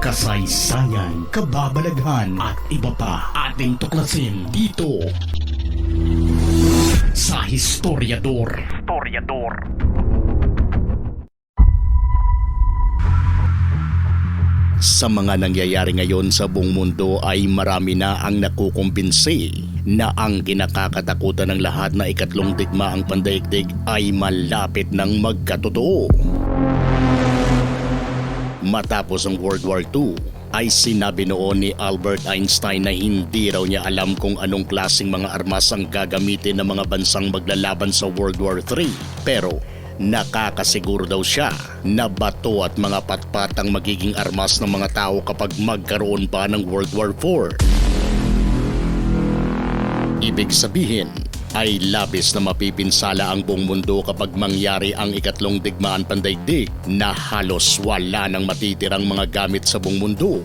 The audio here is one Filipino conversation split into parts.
kasaysayan, kababalaghan at iba pa ating tuklasin dito sa Historiador. Historiador. Sa mga nangyayari ngayon sa buong mundo ay marami na ang nakukumbinsi na ang kinakakatakutan ng lahat na ikatlong digmaang pandaigdig ay malapit ng magkatotoo. Matapos ang World War II, ay sinabi noon ni Albert Einstein na hindi raw niya alam kung anong klaseng mga armas ang gagamitin ng mga bansang maglalaban sa World War III. Pero nakakasiguro daw siya na bato at mga patpat ang magiging armas ng mga tao kapag magkaroon pa ng World War IV. Ibig sabihin, ay labis na mapipinsala ang buong mundo kapag mangyari ang ikatlong digmaan pandaigdig na halos wala nang matitirang mga gamit sa buong mundo.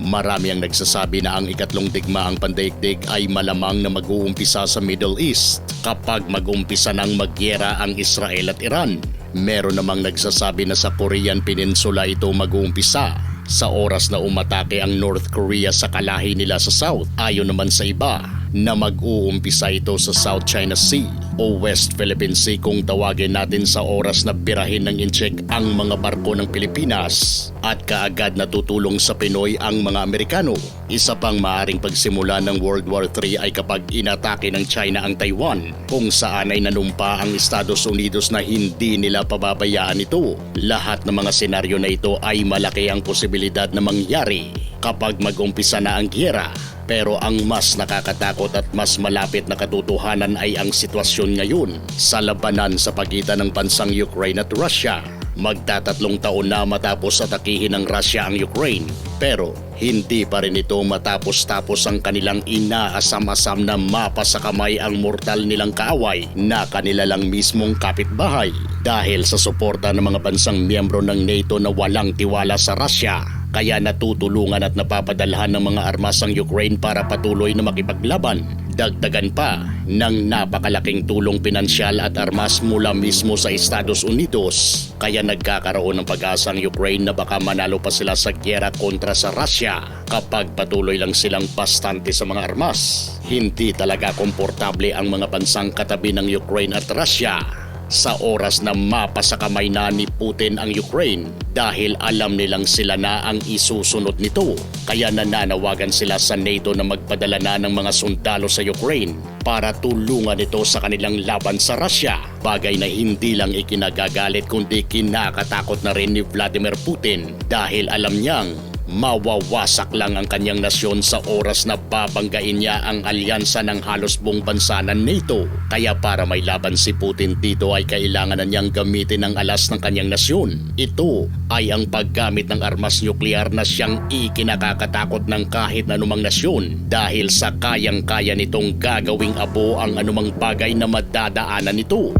Marami ang nagsasabi na ang ikatlong digmaang pandaigdig ay malamang na mag-uumpisa sa Middle East kapag mag-umpisa ng magyera ang Israel at Iran. Meron namang nagsasabi na sa Korean Peninsula ito mag-uumpisa sa oras na umatake ang North Korea sa kalahi nila sa South. Ayon naman sa iba na mag-uumpisa ito sa South China Sea o West Philippine Sea kung tawagin natin sa oras na birahin ng incheck ang mga barko ng Pilipinas at kaagad na tutulong sa Pinoy ang mga Amerikano. Isa pang maaring pagsimula ng World War III ay kapag inatake ng China ang Taiwan kung saan ay nanumpa ang Estados Unidos na hindi nila pababayaan ito. Lahat ng mga senaryo na ito ay malaki ang posibilidad na mangyari kapag mag-umpisa na ang giyera. Pero ang mas nakakatakot at mas malapit na katotohanan ay ang sitwasyon ngayon sa labanan sa pagitan ng bansang Ukraine at Russia. Magtatatlong taon na matapos atakihin ng Russia ang Ukraine. Pero hindi pa rin ito matapos-tapos ang kanilang inaasam-asam na mapa sa kamay ang mortal nilang kaaway na kanila lang mismong kapitbahay dahil sa suporta ng mga bansang miyembro ng NATO na walang tiwala sa Russia kaya natutulungan at napapadalhan ng mga armas ang Ukraine para patuloy na makipaglaban. Dagdagan pa ng napakalaking tulong pinansyal at armas mula mismo sa Estados Unidos. Kaya nagkakaroon ng pag-asa ang Ukraine na baka manalo pa sila sa gyera kontra sa Russia kapag patuloy lang silang bastante sa mga armas. Hindi talaga komportable ang mga bansang katabi ng Ukraine at Russia sa oras na mapa sa kamay na ni Putin ang Ukraine dahil alam nilang sila na ang isusunod nito. Kaya nananawagan sila sa NATO na magpadala na ng mga sundalo sa Ukraine para tulungan ito sa kanilang laban sa Russia. Bagay na hindi lang ikinagagalit kundi kinakatakot na rin ni Vladimir Putin dahil alam niyang mawawasak lang ang kanyang nasyon sa oras na babanggain niya ang alyansa ng halos buong bansa ng NATO. Kaya para may laban si Putin dito ay kailangan na niyang gamitin ang alas ng kanyang nasyon. Ito ay ang paggamit ng armas nuklear na siyang ikinakakatakot ng kahit anumang nasyon dahil sa kayang-kaya nitong gagawing abo ang anumang bagay na madadaanan nito.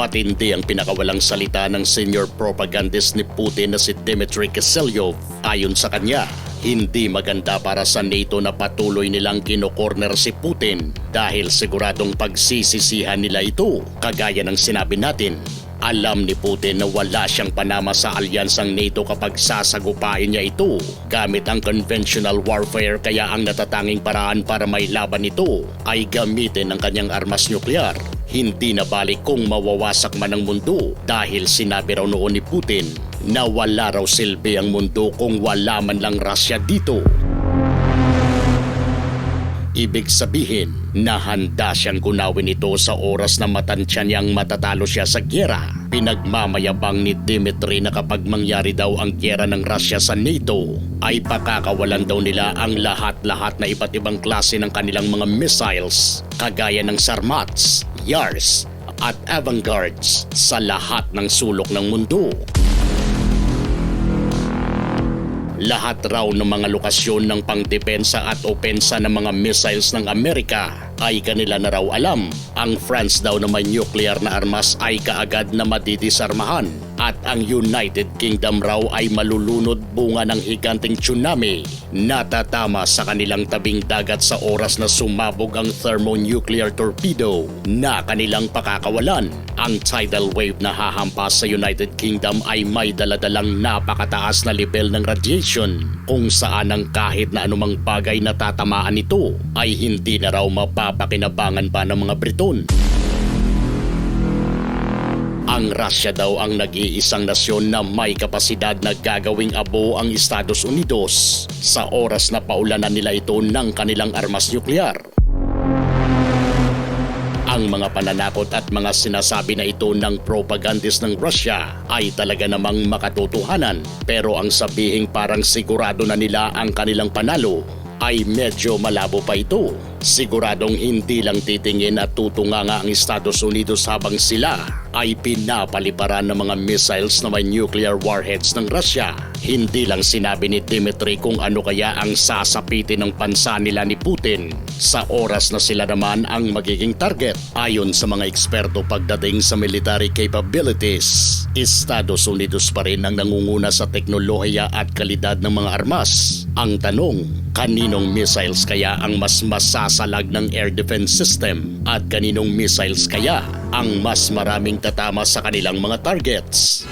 Matindi ang pinakawalang salita ng senior propagandist ni Putin na si Dmitry Kiselyov. Ayon sa kanya, hindi maganda para sa NATO na patuloy nilang kinokorner si Putin dahil siguradong pagsisisihan nila ito. Kagaya ng sinabi natin, alam ni Putin na wala siyang panama sa alyansang NATO kapag sasagupain niya ito. Gamit ang conventional warfare kaya ang natatanging paraan para may laban ito ay gamitin ang kanyang armas nuklear. Hindi na balik kung mawawasak man ang mundo dahil sinabi raw noon ni Putin na wala raw silbi ang mundo kung wala man lang Russia dito. Ibig sabihin na handa siyang gunawin ito sa oras na matansya niyang matatalo siya sa gyera. Pinagmamayabang ni Dimitri na kapag mangyari daw ang gyera ng Russia sa NATO, ay pakakawalan daw nila ang lahat-lahat na iba't ibang klase ng kanilang mga missiles, kagaya ng Sarmats, Yars, at Avangard's sa lahat ng sulok ng mundo. Lahat raw ng mga lokasyon ng pangdepensa at opensa ng mga missiles ng Amerika ay kanila na raw alam. Ang France daw na may nuclear na armas ay kaagad na madidisarmahan at ang United Kingdom raw ay malulunod bunga ng higanting tsunami na tatama sa kanilang tabing dagat sa oras na sumabog ang thermonuclear torpedo na kanilang pakakawalan. Ang tidal wave na hahampas sa United Kingdom ay may daladalang napakataas na level ng radiation kung saan ang kahit na anumang bagay na tatamaan nito ay hindi na raw mapapakinabangan pa ng mga Briton. Ang Russia daw ang nag-iisang nasyon na may kapasidad na gagawing abo ang Estados Unidos sa oras na paulanan nila ito ng kanilang armas nuklear. Ang mga pananakot at mga sinasabi na ito ng propagandist ng Russia ay talaga namang makatotohanan pero ang sabihing parang sigurado na nila ang kanilang panalo ay medyo malabo pa ito. Siguradong hindi lang titingin at tutunganga ang Estados Unidos habang sila ay pinapaliparan ng mga missiles na may nuclear warheads ng Russia. Hindi lang sinabi ni Dimitri kung ano kaya ang sasapitin ng pansa nila ni Putin sa oras na sila naman ang magiging target. Ayon sa mga eksperto pagdating sa military capabilities, Estados Unidos pa rin ang nangunguna sa teknolohiya at kalidad ng mga armas. Ang tanong, kaninong missiles kaya ang mas masasalag ng air defense system at kaninong missiles kaya ang mas maraming tatama sa kanilang mga targets?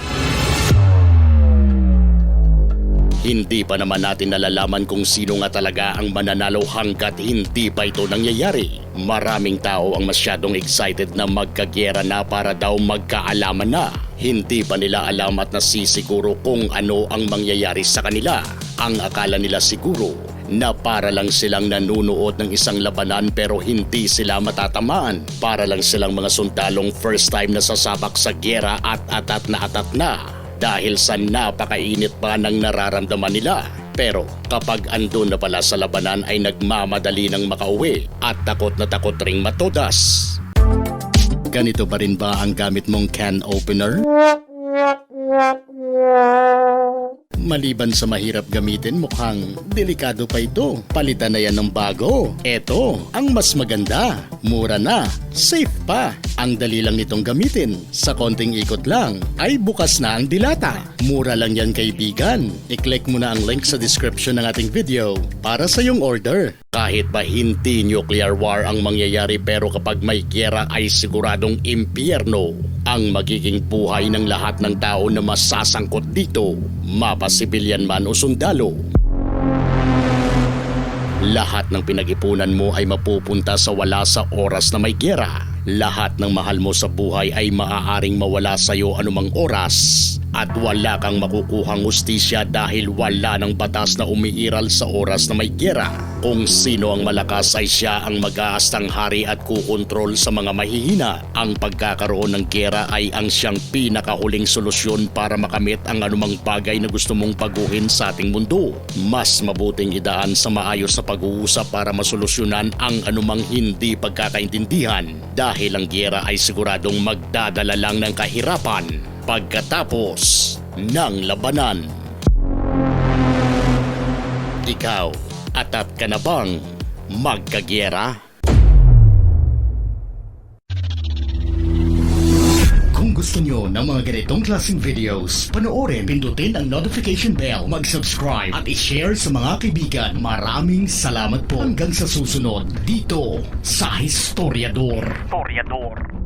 Hindi pa naman natin nalalaman kung sino nga talaga ang mananalo hanggat hindi pa ito nangyayari. Maraming tao ang masyadong excited na magkagyera na para daw magkaalaman na. Hindi pa nila alam at nasisiguro kung ano ang mangyayari sa kanila. Ang akala nila siguro na para lang silang nanunood ng isang labanan pero hindi sila matatamaan. Para lang silang mga sundalong first time na sasabak sa gyera at atat na atat na dahil sa napakainit pa ng nararamdaman nila. Pero kapag andun na pala sa labanan ay nagmamadali ng makauwi at takot na takot ring matodas. Ganito pa rin ba ang gamit mong can opener? Maliban sa mahirap gamitin, mukhang delikado pa ito. Palitan na yan ng bago. Eto, ang mas maganda. Mura na. Safe pa. Ang dali lang nitong gamitin. Sa konting ikot lang, ay bukas na ang dilata. Mura lang yan kaibigan. I-click mo na ang link sa description ng ating video para sa iyong order. Kahit ba hindi nuclear war ang mangyayari pero kapag may gyera ay siguradong impyerno ang magiging buhay ng lahat ng tao na masasangkot dito, mapa sibilyan man o sundalo. Lahat ng pinag-ipunan mo ay mapupunta sa wala sa oras na may gyera. Lahat ng mahal mo sa buhay ay maaaring mawala sa iyo anumang oras at wala kang makukuhang ustisya dahil wala ng batas na umiiral sa oras na may gyera. Kung sino ang malakas ay siya ang mag-aastang hari at kukontrol sa mga mahihina. Ang pagkakaroon ng gyera ay ang siyang pinakahuling solusyon para makamit ang anumang bagay na gusto mong paguhin sa ating mundo. Mas mabuting idaan sa maayos na pag-uusap para masolusyonan ang anumang hindi pagkakaintindihan dahil ang gyera ay siguradong magdadala lang ng kahirapan pagkatapos ng labanan. Ikaw, atat ka na bang magkagyera? Kung gusto nyo ng mga ganitong klaseng videos, panoorin, pindutin ang notification bell, mag-subscribe at i-share sa mga kaibigan. Maraming salamat po hanggang sa susunod dito sa Historiador. Historiador.